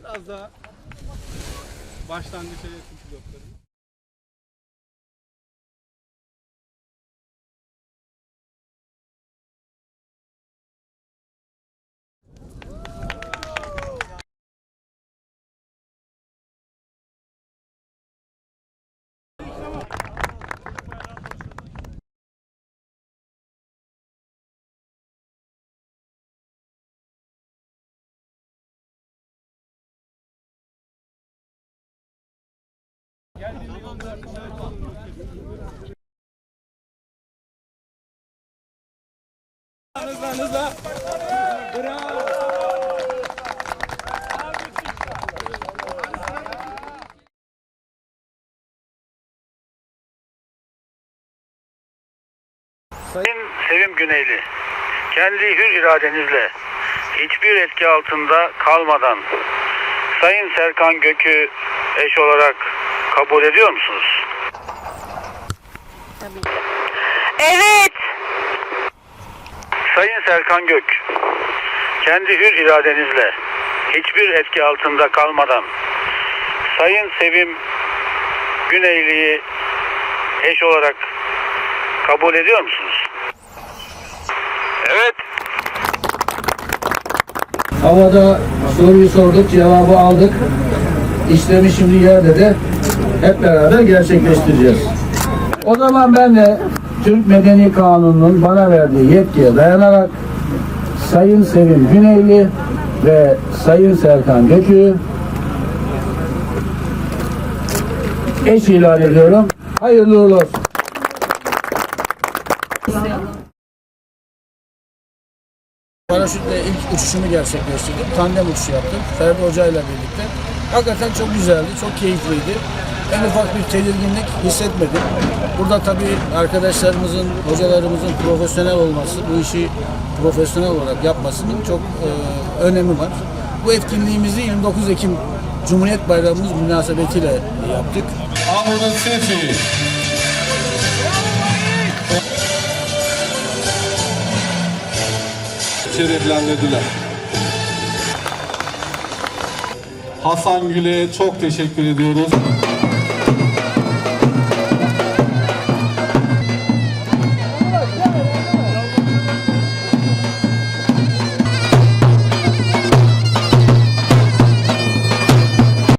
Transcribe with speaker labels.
Speaker 1: Biraz daha başlangıç hedefim pilotlarımız.
Speaker 2: Sayın Sevim Güneyli, kendi hür iradenizle hiçbir etki altında kalmadan Sayın Serkan Gök'ü eş olarak kabul ediyor musunuz?
Speaker 3: Evet.
Speaker 2: Sayın Serkan Gök, kendi hür iradenizle hiçbir etki altında kalmadan Sayın Sevim Güneyli'yi eş olarak kabul ediyor musunuz? Evet.
Speaker 4: Havada soruyu sorduk, cevabı aldık. İşlemi şimdi yerde de hep beraber gerçekleştireceğiz. O zaman ben de Türk Medeni Kanunu'nun bana verdiği yetkiye dayanarak Sayın Sevim Güneyli ve Sayın Serkan Gökü eş ilan ediyorum. Hayırlı uğurlu olsun. Paraşütle ilk uçuşumu gerçekleştirdim. Tandem uçuşu yaptım. Ferdi Hoca ile birlikte. Hakikaten çok güzeldi, çok keyifliydi. En ufak bir tedirginlik hissetmedim. Burada tabii arkadaşlarımızın, hocalarımızın profesyonel olması, bu işi profesyonel olarak yapmasının çok e, önemi var. Bu etkinliğimizi 29 Ekim Cumhuriyet Bayramımız münasebetiyle yaptık.
Speaker 5: Amr'ın sesi. Şereflendirdiler. Hasan Gül'e çok teşekkür ediyoruz.